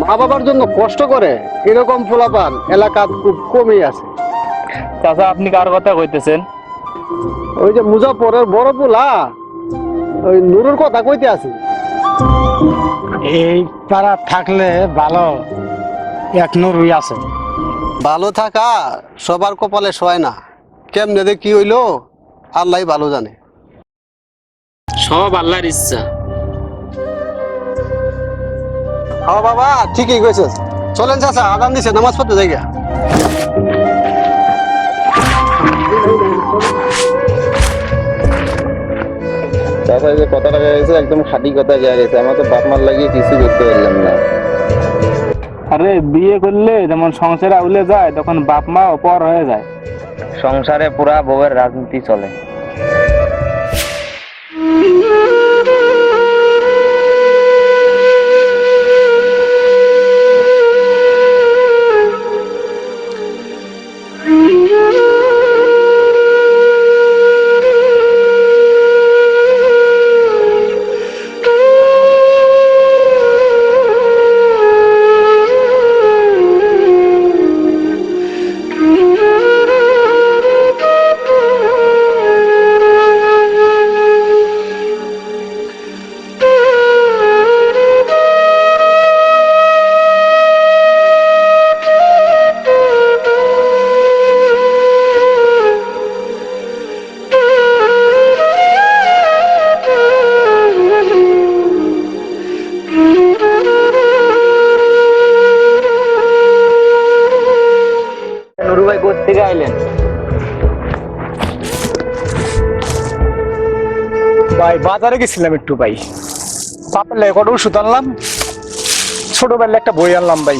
মা বাবার জন্য কষ্ট করে এরকম পোলাপান এলাকা খুব কমই আছে। চাচা আপনি কার কথা কইতেছেন? ওই যে মুজাফরের বড় পোলা ওই নুরুর কথা কইতে আছে। এই পাড়া থাকলে ভালো এক নুরুই আছে। ভালো থাকা সবার কপালে সয় না। কেমনে কি হইল আল্লাহ ভালো জানে। সব আল্লাহর ইচ্ছা। হ বাবা ঠিকই কইছিস। চলেন চাচা আদান দিছে নামাজ পড়তে যাই গা। চাচা যে কথাটা গেছে একদম খাঁটি কথা গিয়ে গেছে আমার তো বাপ মার লাগিয়ে কিছু করতে পারলাম না। আরে বিয়ে করলে যেমন সংসারে আউলে যায় তখন বাপ মা অপর হয়ে যায়। সংসারে পুরা বউয়ের রাজনীতি চলে। কোথেকে আইলেন। ভাই বাজারে গেছিলাম একটু ভাই। বাপের লাগে কটা ওষুধ আনলাম। ছোটবেলায় একটা বই আনলাম ভাই।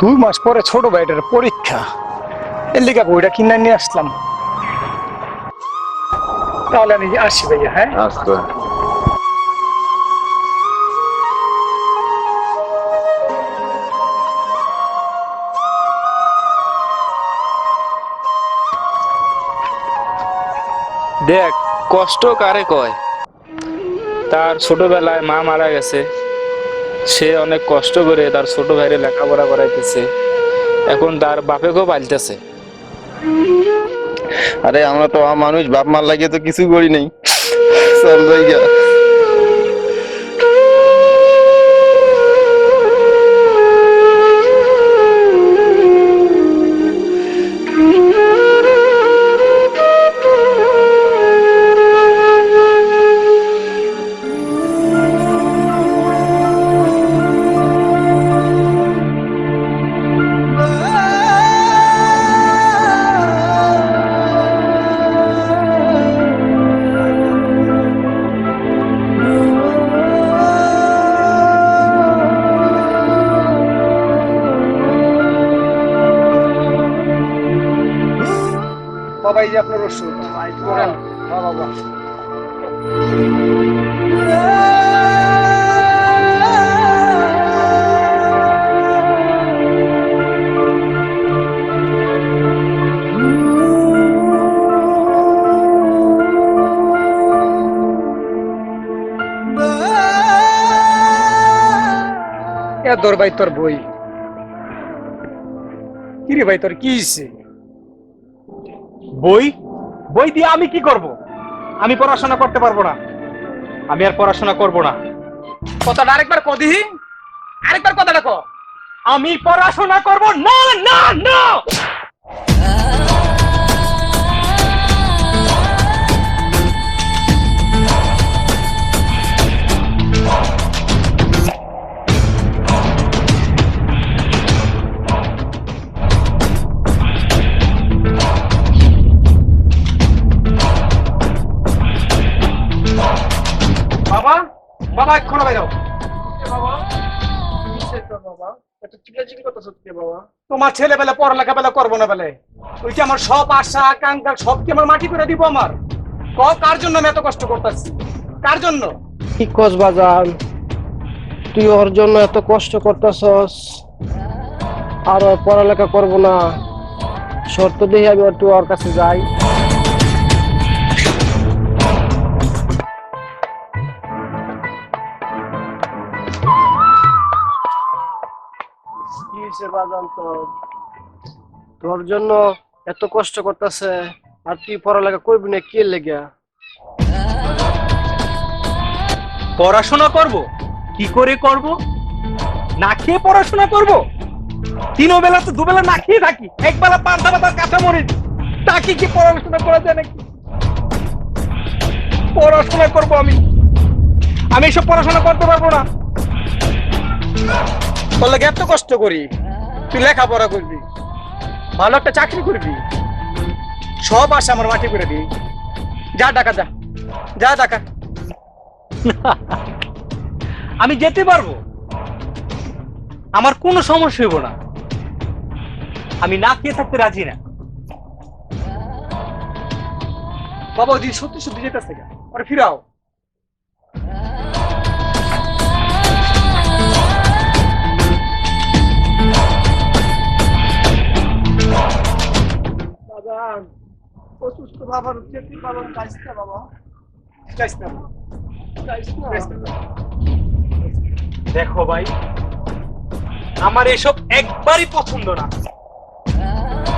দুই মাস পরে ছোট ভাইটার পরীক্ষা। এর লিগা বইটা কিনে নিয়ে আসলাম। তাহলে আমি আসি ভাইয়া হ্যাঁ? দেখ কষ্ট কারে কয়? তার ছোটবেলায় মা মারা গেছে। সে অনেক কষ্ট করে তার ছোট ভাইরে লেখাপড়া করাইতেছে। এখন তার বাপেকেও পালতেছে। আরে আমরা তো মানুষ বাপ মার লাগিয়ে তো কিছু করি নাই। চল তোর ভাই তোর বই। কিরে ভাই তোর কি বই? বই দিয়ে আমি কি করব? আমি পড়াশোনা করতে পারব না। আমি আর পড়াশোনা করব না। কথাটা আরেকবার কদি আরেকবার কথাটা ক আমি পড়াশোনা করব? না না না! বাবা? তোমার ছেলে বেলা পড়ালেখা বেলা করব না বেলে। ওই যে আমার সব আশা আকাঙ্ক্ষা সব কি আমার মাটি করে দিব আমার? ক কার জন্য আমি এত কষ্ট করতেছি? কার জন্য? কি কস বাজান? তুই ওর জন্য এত কষ্ট করতেছস। আর পড়ালেখা করব না। শর্ত দিয়ে আমি একটু ওর কাছে যাই। তোর জন্য এত কষ্ট করতেছে, আর তুই পড়ালেখা করবি না, কে লেগে? পড়াশোনা করব? কি করে করব? না খেয়ে পড়াশোনা করব? তিন বেলা তো দুবেলা না খেয়ে থাকি, একবেলা পান্তা পাতার কাঁচা মরিচ। তাকে কি পড়াশোনা করা যায় নাকি? পড়াশোনা করব আমি। আমি এসব পড়াশোনা করতে পারব না। লাগে এত কষ্ট করি। তুই লেখাপড়া করবি ভালো একটা চাকরি করবি সব আশা আমার মাটি করে দিই যা টাকা যা যা টাকা। আমি যেতে পারব। আমার কোনো সমস্যা হইব না। আমি না খেয়ে থাকতে রাজি না। বাবা ওই দিন সত্যি সত্যি যেতেছে ওরে ফিরাও। অসুস্থ বাবার যেতে বাবা যাইস না বাবা। যাইস না, যাইস না। দেখো ভাই আমার এসব একবারই পছন্দ না।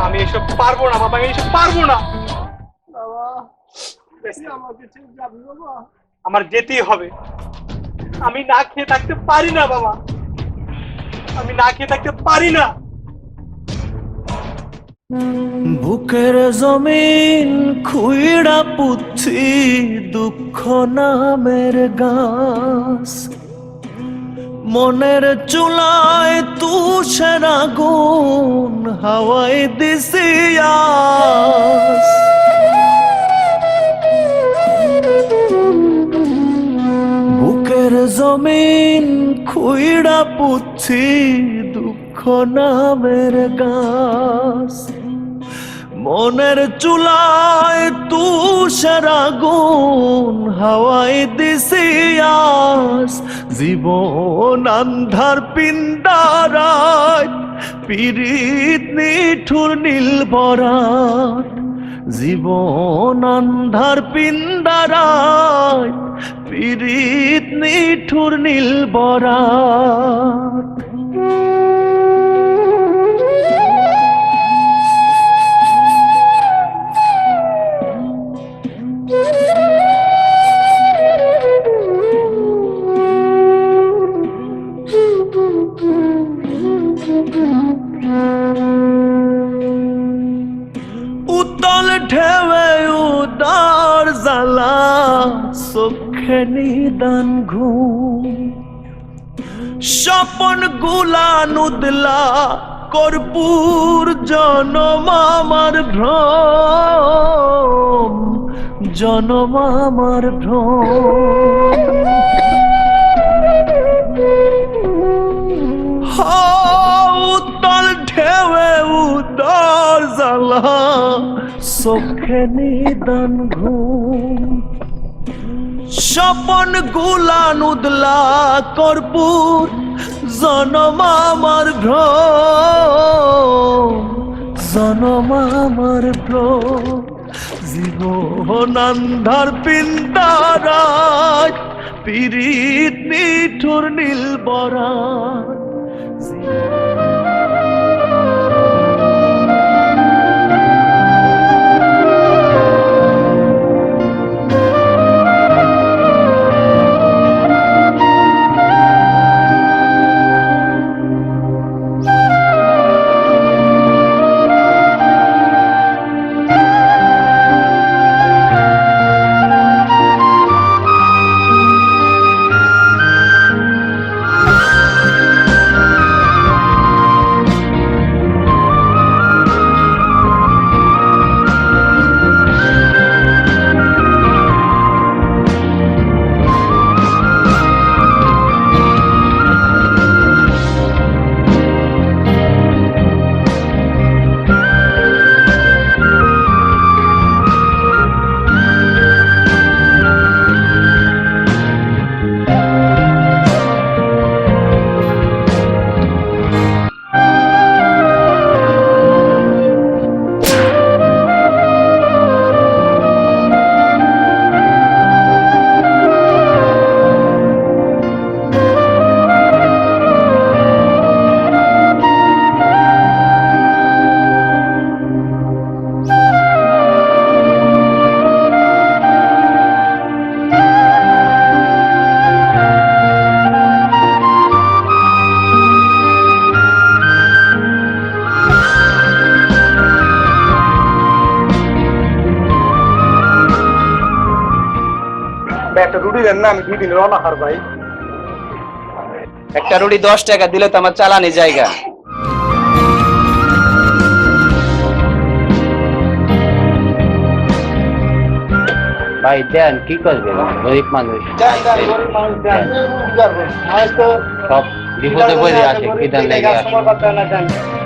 আমি এসব পারব না বাবা আমি এসব পারব না। আমার যেতেই হবে। আমি না খেয়ে থাকতে পারি না বাবা। আমি না খেয়ে থাকতে পারি না। বুকের জমিন খুইড়া পুচ্ছি দুঃখ নামের গাছ মনের চুলায় তুষের আগুন হাওয়াই দিছি আস। বুকের জমিন খুইড়া পুচ্ছি দুঃখ নামের গাছ মনের চুলায় তুষার আগুন হাওয়াই দিছি আস জীবন আন্ধার পিন্ডারায় পিরিত নিঠুর নীল বরাত। জীবন আন্ধার পিন্ডারায় পিরিত নিঠুর নীল ঢেবে উদার জ্বালা, চোখে নিদান ঘুম। স্বপনগুলা নুদলা কর্পূর জনম আমার ভ্রম, জনম আমার ভ্রম। উত্তল ঢেউে উদর জ্বালা চোখে নিদান ঘুম। স্বপনগুলা নুদলা কর্পূর, জনম আমার ভ্রম। জনম আমার ভ্রম। জীবন আন্ধার পিন্দারাজ পিরিত নিঠুর নীল বরাত রুটি না আমি দুই দিন রওনা হার ভাই। একটা রুটি দশ টাকা দিলে তো আমার চালানি জায়গা। ভাই দেন কি করবে গরিব মানুষ। সব বিপদে পড়ে আছে কি দেন লেগে আছে।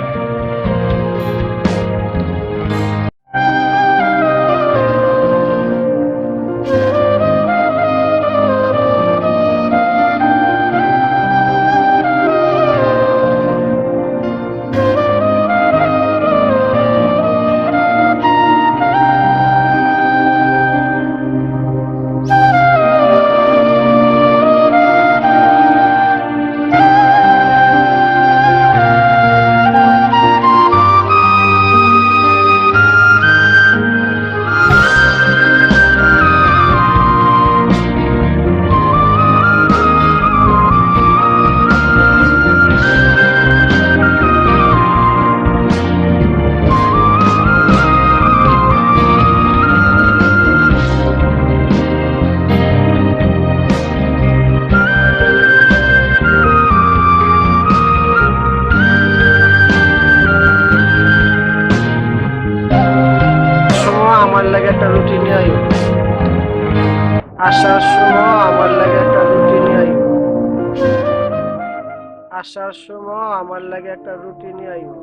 রুটি নিয়ে আইও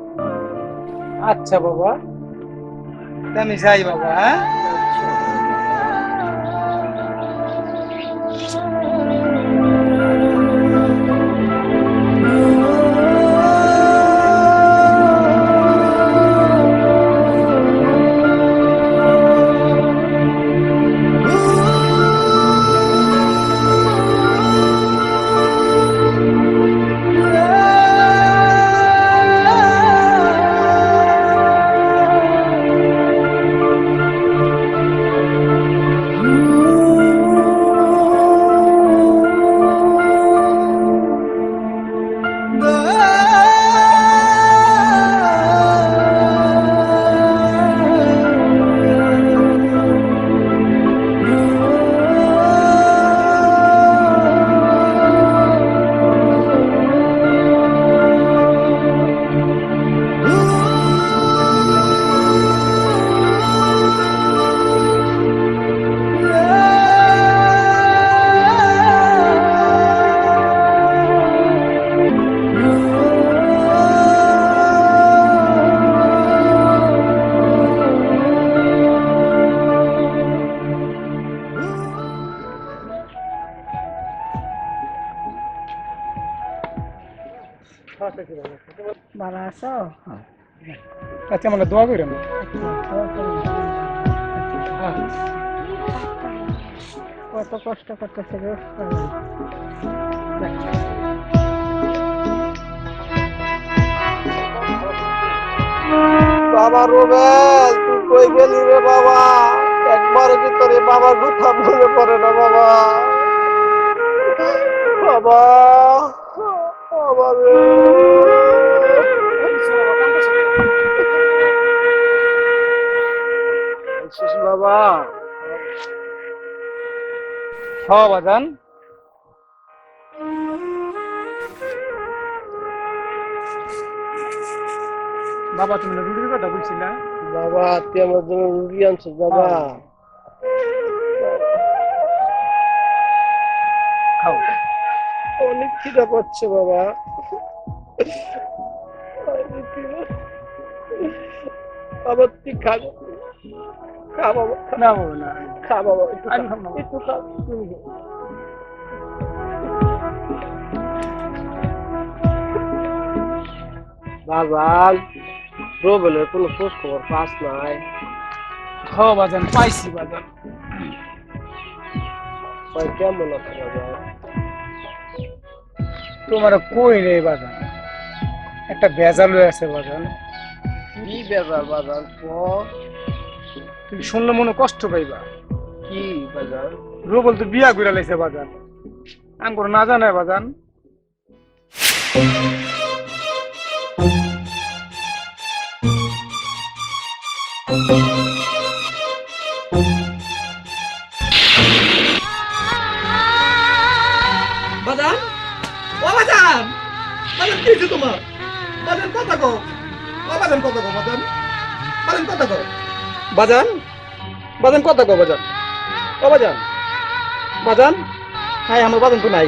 আচ্ছা বাবা। আমি যাই বাবা হ্যাঁ? আচ্ছা মানে দোয়া করেন কত কষ্ট করতেছে রে বাবা রোবেল তুই কই গেলি রে বাবা? একবার কি তোরে বাবার কথা মনে পড়ে না বাবা? বাবা বাবা রে। বাবা। হ বাজান। বাবা তুমি রুটির কথা বলছি না বাবা তুই আমার জন্য রুটি আনছিস বাবা খাও। অনেক খিদা পাচ্ছে বাবা। বাবা তুই খা খা বাবা না বাবা না। খা বাবা একটু খা। খাব না। একটু খা তুমি খা। বাজান কোনো খোঁজ খবর পাস নাই। হ বাজান পাইছি বাজান ভাই কেমন আছে বাজান তোমার কই নেই বাজান একটা বেজাল হয়ে আছে বাজান কি বেজাল বাজান ক তুমি শুনলে মনে কষ্ট পাইবা। কি বাজান রোবল তো বিয়া করে লাইছে বাজান আমি করে না জানে বাজান। বাজান? ও বাজান! বাজান কি হয়েছে তোমার? বাজান কথা কো ও বাজান কথা কো বাজান। বাজান কথা কো বাজান? বাজান কত গো বাজান? ও বাজান। বাজান? হাই, আমার বাজান তো নাই।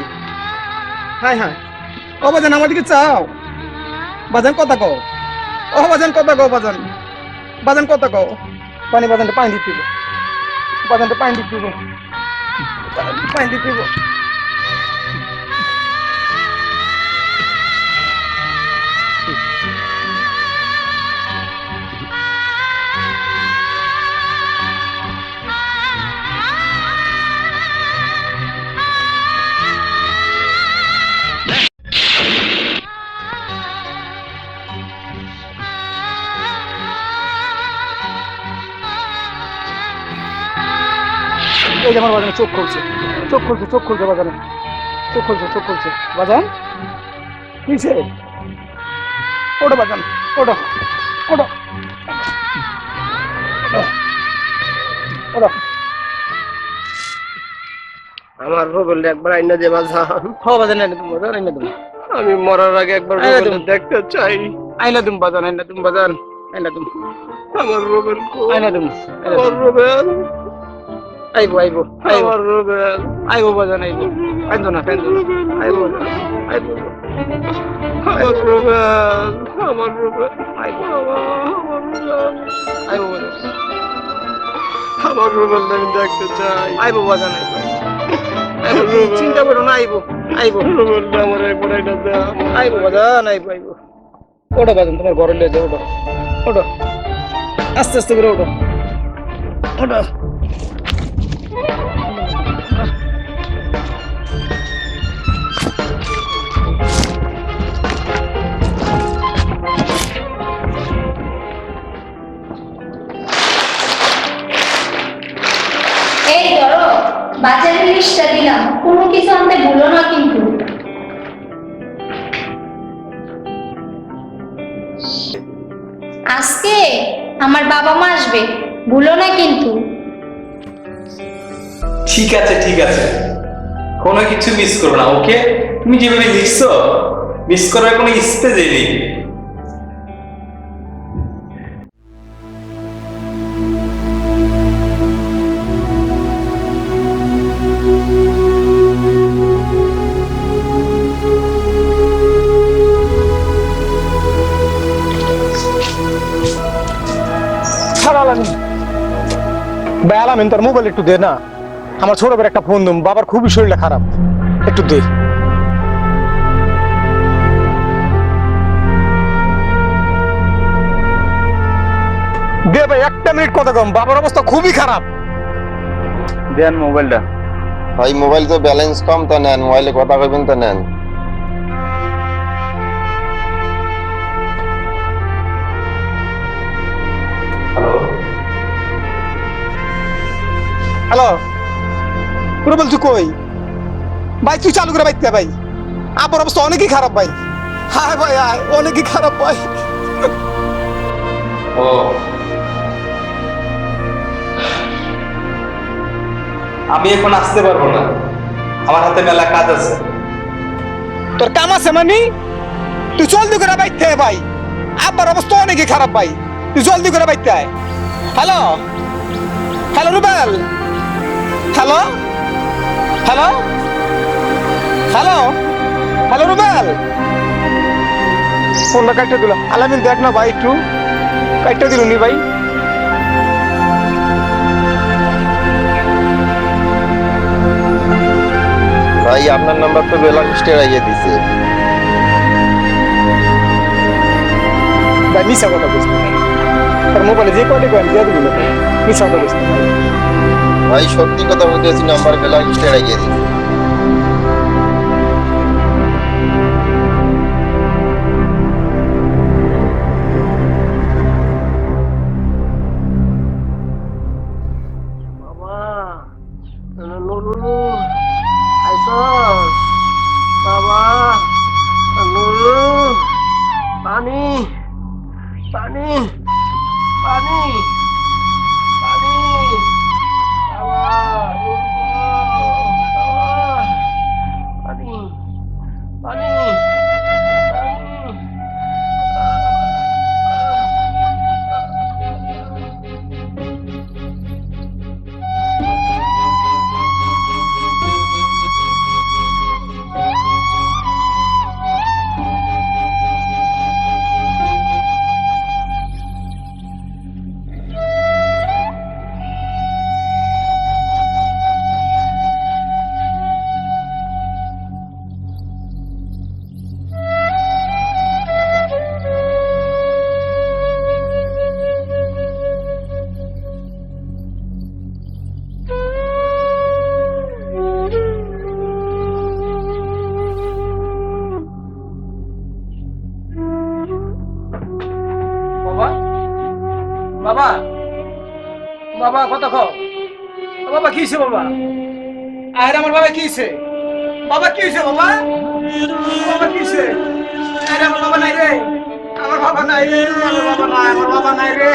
High high. ও বাজান, আমার দিকে চাও। বাজান কত গো ও বাজান, কত গো বাজান? বাজান কত গো পানি বাজানটা পানি দিতে বাজানটা পানি দিতে পানি দিতে এই যে আমার বাজানে চোখ খুলছে। চোখ খুলছে চোখ খুলছে বাজানে চোখ খুলছে চোখ খুলছে। বাজান? কিসে ওটা বাজান ওটা ওটা ওটা আমার রুবেল একবার আইনা যে বাজান। হ বাজান আইনা তুমি আইনা তুমি আমি মরার আগে একবার। দেখতে চাই। আইনা তুমি বাজান আইনা তুমি বাজান আইনা তুমি আমার রুবেল আইনা আইনা আমার। রুবেল আইবো আইবো আইবো। আইবো বাজান আইবো। কান্দো না কান্দো আইবো আইবো আমার রুবেল আমার রুবেল আইবো বাজান। আমার রুবেল আমি দেখতে চাই। আইবো বাজান আইবো। চিন্তা করো না আইবো আইবো। রুবেল আমার একবার আইবো বাজান আইবো আইবো। ওটা বাজান তোমার ঘরে লিয়ে যাও ওটা ওটা আস্তে আস্তে করে ওটা ওটা Let's go. ঠিক আছে ঠিক আছে। কোনো কিছু মিস করব না ওকে তুমি যেভাবে লিখছো মিস করার কোনো স্পেসই নেই। ভাই আলামিন তোর মোবাইল একটু দে না। আমার ছোট একটা ফোন দিম বাবার খুবই শরীরটা খারাপ। একটু দে। দে ভাই একটা মিনিট কথা কম। বাবার অবস্থা খুবই খারাপ। দেন মোবাইলটা। ভাই মোবাইল তো ব্যালেন্স কম তো নেন মোবাইলে কথা কইবেন তো নেন। হ্যালো। পুরো বলছি কই? ভাই তুই চালু করে বাইতে ভাই। আবার অবস্থা অনেকই খারাপ ভাই। হ্যাঁ ভাই হ্যাঁ অনেকই খারাপ ভাই। ও। আমি এখন আসতে পারব না। আমার হাতে মেলা কাজ আছে। তোর কাম আছে মানে? তুই জলদি করে বাইতে ভাই। আব্বার অবস্থা অনেকই খারাপ ভাই। তুই জলদি করে বাইতে আয়। Hello? Hello Rubel? Hello? Hello hello hello Rubel ফোনটা কাটতে দিল আলামিন দেখ না ভাই একটু। কাটতে দিল নি ভাই। ভাই আপনার নাম্বার তো বেলা লিস্টে রাখিয়ে দিছে। ভাই মিশা কথা বুঝতে ভাই সত্যি কথা বলতেছি নাম্বার বেলা লিস্টে গিয়ে দিছে কি হয়েছে বাবা? আরে আমার বাবা কি হয়েছে বাবা কি হয়েছে বাবা? বাবা কি হয়েছে আরে আমার বাবা নাই রে। আমার বাবা নাই। রে আমার বাবা নাই। আমার বাবা নাই রে।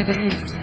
নয়